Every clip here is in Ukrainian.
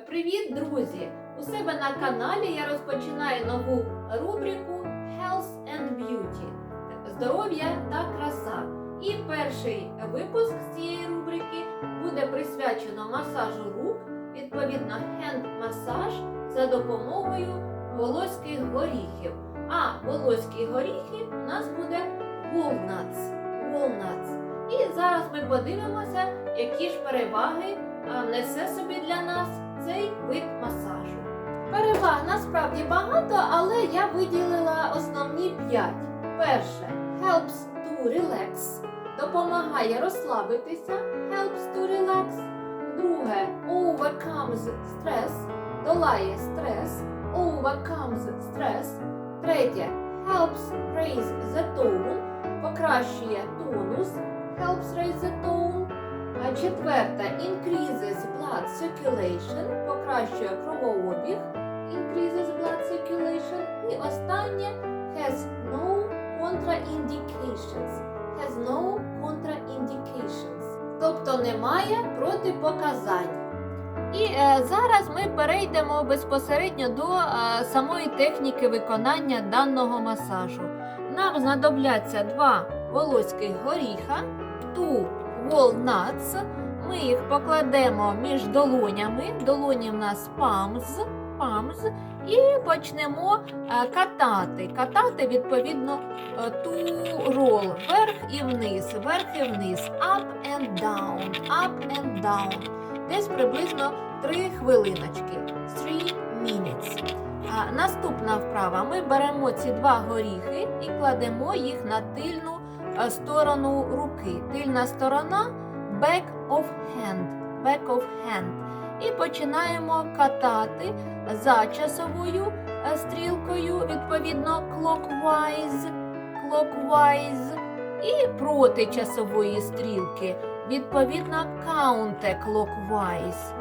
Привіт, друзі! У себе на каналі я розпочинаю нову рубрику Health and Beauty здоров'я та краса. І перший випуск з цієї рубрики буде присвячено масажу рук, відповідно, хенд-масаж за допомогою волоських горіхів. А волоські горіхи у нас буде walnuts. walnuts. І зараз ми подивимося, які ж переваги несе собі для нас цей вид масажу. Переваг насправді багато, але я виділила основні п'ять. Перше helps to relax, допомагає розслабитися. Helps to relax. Друге overcomes stress, долає стрес. Overcomes stress. Третє helps raise the tone, покращує тонус. Helps raise the tone. А Четверте increases blood circulation, покращує кровообіг. Increases blood circulation. І останнє has no contraindications. Has no contraindications. Тобто немає протипоказань. І е, зараз ми перейдемо безпосередньо до е, самої техніки виконання даного масажу. Нам знадобляться два волоських горіха, two walnuts. Ми їх покладемо між долонями. Долоні в нас palms, palms і почнемо е, катати. Катати відповідно е, ту рол вверх і вниз, вверх і вниз, up and down, up and down. Десь приблизно 3 хвилиночки. 3 minutes. Наступна вправа. Ми беремо ці два горіхи і кладемо їх на тильну е, сторону руки. Тильна сторона back of hand. Back of hand. І починаємо катати за часовою е, стрілкою, відповідно, clockwise, clockwise. І проти часової стрілки, відповідно, counterclockwise,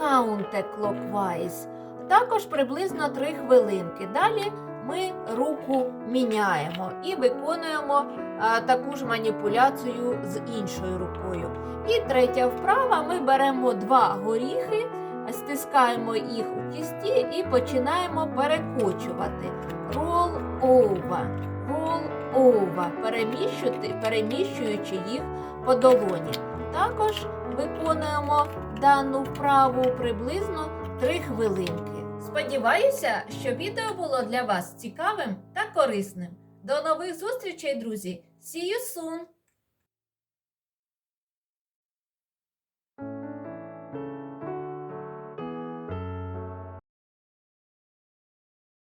counterclockwise. Також приблизно 3 хвилинки. Далі ми руку міняємо і виконуємо а, таку ж маніпуляцію з іншою рукою. І третя вправа: ми беремо два горіхи, стискаємо їх у кісті і починаємо перекочувати. Roll over, roll over, переміщувати, переміщуючи їх по долоні. Також виконуємо дану вправу приблизно 3 хвилинки. Сподіваюся, що відео було для вас цікавим та корисним. До нових зустрічей, друзі! See you soon!